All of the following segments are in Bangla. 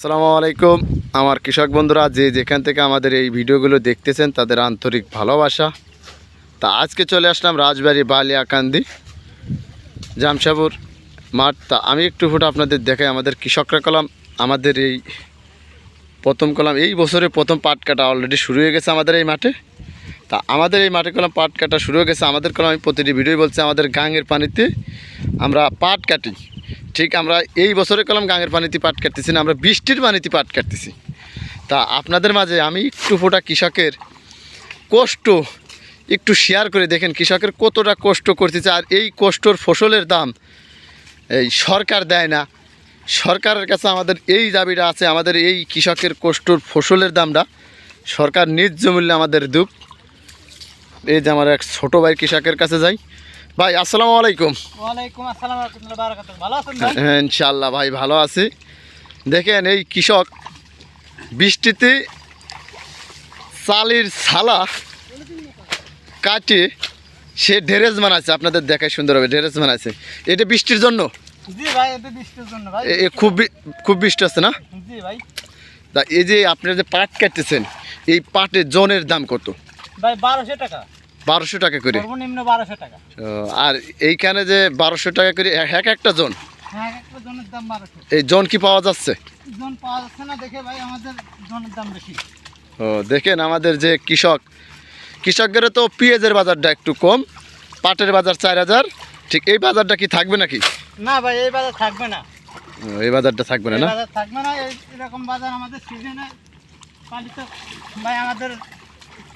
আসসালামু আলাইকুম। আমার কৃষক বন্ধুরা, যে যেখান থেকে আমাদের এই ভিডিওগুলো দেখতেছেন, তাদের আন্তরিক ভালোবাসা। তা আজকে চলে আসলাম রাজবাড়ি বালিয়াকান্দি জামশাপুর মাঠ। তা আমি একটু ফুটো আপনাদের দেখাই আমাদের কৃষকরা কলাম। আমাদের এই প্রথম কলাম, এই বছরে প্রথম পাট কাটা অলরেডি শুরু হয়ে গেছে আমাদের এই মাঠে। তা আমাদের এই মাঠে কলাম পাট কাটা শুরু হয়ে গেছে। আমাদের কলাম আমি প্রতিটি ভিডিও বলছি, আমাদের গাঙের পানিতে আমরা পাট কাটি। ঠিক আমরা এই বছরে কলাম গাঙের পানিতে পাট কাটতেছি না, আমরা বৃষ্টির পানিতে পাট কাটতেছি। তা আপনাদের মাঝে আমি একটু ফোটা কৃষকের কষ্ট একটু শেয়ার করে দেখেন, কৃষকের কতটা কষ্ট করতেছে আর এই কষ্টর ফসলের দাম এই সরকার দেয় না। সরকারের কাছে আমাদের এই দাবিটা আছে, আমাদের এই কৃষকের কষ্টর ফসলের দামটা সরকার ন্যায্য মূল্যে আমাদের দুঃখ এই যে আমার এক ছোটো ভাই কৃষকের কাছে যাই ভাই আসসালামু আলাইকুম। ওয়ালাইকুম আসসালাম রহমতুল্লাহ বারাকাতুহ। ভালো আছেন ভাই? হ্যাঁ ইনশাল্লাহ ভাই ভালো আছি। দেখেন এই কৃষক বৃষ্টিতে চালির ছালা কাটে সে ড্রেস বানাচ্ছে আপনাদের দেখায় সুন্দরভাবে ড্রেস বানাচ্ছে এটা বৃষ্টির জন্য? জি ভাই এতে বৃষ্টির জন্য ভাই। এ- এ খুব খুব বৃষ্টি আছে না? জি ভাই। তা এই যে আপনারা যে পাট কাটতেছেন এই পাটের জনের দাম কত? ভাই বারোশো টাকা। বারোশো টাকা করে। সর্বনিম্ন বারোশো টাকা। আর এইখানে যে বারোশো টাকা করে এক এক একটা জন? হ্যাঁ এই জন কি পাওয়া যাচ্ছে? জন পাওয়া যাচ্ছে না দেখে ভাই আমাদের জনের দাম বেশি। ও দেখেন আমাদের যে কৃষক কৃষকদের তো পেঁয়াজের বাজারটা একটু কম পাটের বাজার চার হাজার। ঠিক এই বাজারটা কি থাকবে নাকি? না ভাই এই বাজার থাকবে না। এই বাজারটা থাকবে না না? থাকবে না এরকম বাজার আমাদের সিজনে পালিত। ভাই আমাদের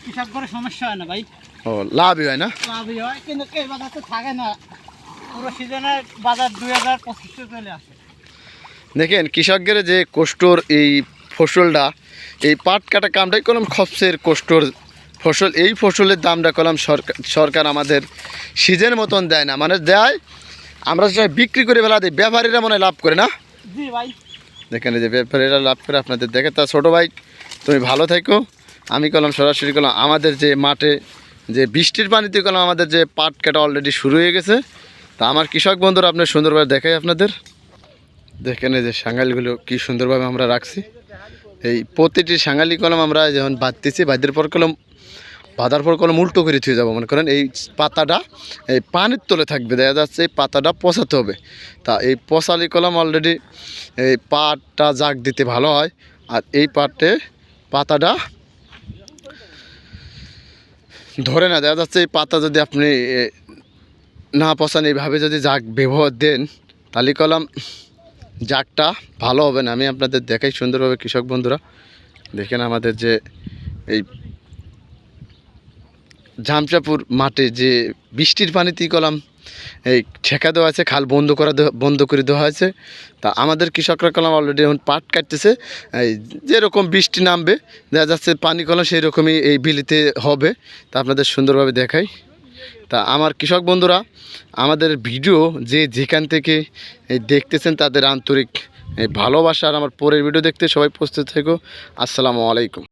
কৃষক করে সমস্যা হয় না ভাই। ও লাভই হয় না? লাভই হয় কিন্তু এই বাজার তো থাকে না। পুরো সিজনে বাজার দুই হাজার পঁচিশশো চলে আসে। দেখেন কৃষকদের যে কষ্টর এই ফসলটা এই পাট কাটা কামটাই কলম খপসের কষ্টর ফসল এই ফসলের দামটা কলম সরকার সরকার আমাদের সিজন মতন দেয় না। মানে দেয় আমরা সেটা বিক্রি করে বেলা দিই ব্যাপারীরা মনে হয় লাভ করে না? জি ভাই। দেখেন এই যে ব্যাপারীরা লাভ করে আপনাদের দেখে তা ছোটো ভাই তুমি ভালো থেকো। আমি কলম সরাসরি কলম আমাদের যে মাঠে যে বৃষ্টির পানিতে কলম আমাদের যে পাট কাটা অলরেডি শুরু হয়ে গেছে, তা আমার কৃষক বন্ধুরা আপনার সুন্দরভাবে দেখাই আপনাদের। দেখেন এই যে সাঙ্গালিগুলো কি সুন্দরভাবে আমরা রাখছি। এই প্রতিটি সাঙ্গালি কলম আমরা যখন বাঁধতেছি, বাঁধার পর কলম, বাঁধার পর কলম উল্টো করে থুয়ে যাব। মনে করেন এই পাতাটা এই পানির তলে থাকবে, দেখা যাচ্ছে এই পাতাটা পচাতে হবে। তা এই পচালি কলম অলরেডি এই পাটটা জাগ দিতে ভালো হয়, আর এই পাটে পাতাটা ধরে না, দেখা যাচ্ছে এই পাতা যদি আপনি না পচান, এইভাবে যদি জাগ ব্যবহার দেন, তাহলে কলাম জাগটা ভালো হবে না। আমি আপনাদের দেখাই সুন্দরভাবে, কৃষক বন্ধুরা। দেখেন আমাদের যে এই ঝামচাপুর মাঠে যে বৃষ্টির পানিতেই কলাম এই ঠেকা দেওয়া আছে, খাল বন্ধ করা বন্ধ করে দেওয়া হয়েছে তা আমাদের কৃষকরা কলাম অলরেডি এখন পাট কাটতেছে। এই যেরকম বৃষ্টি নামবে, দেখা যাচ্ছে পানি কলম সেই রকমই এই বিলিতে হবে। তা আপনাদের সুন্দরভাবে দেখাই। তা আমার কৃষক বন্ধুরা, আমাদের ভিডিও যে যেখান থেকে দেখতেছেন তাদের আন্তরিক ভালোবাসা আর আমার পরের ভিডিও দেখতে সবাই প্রস্তুত থেকো। আসসালামু আলাইকুম।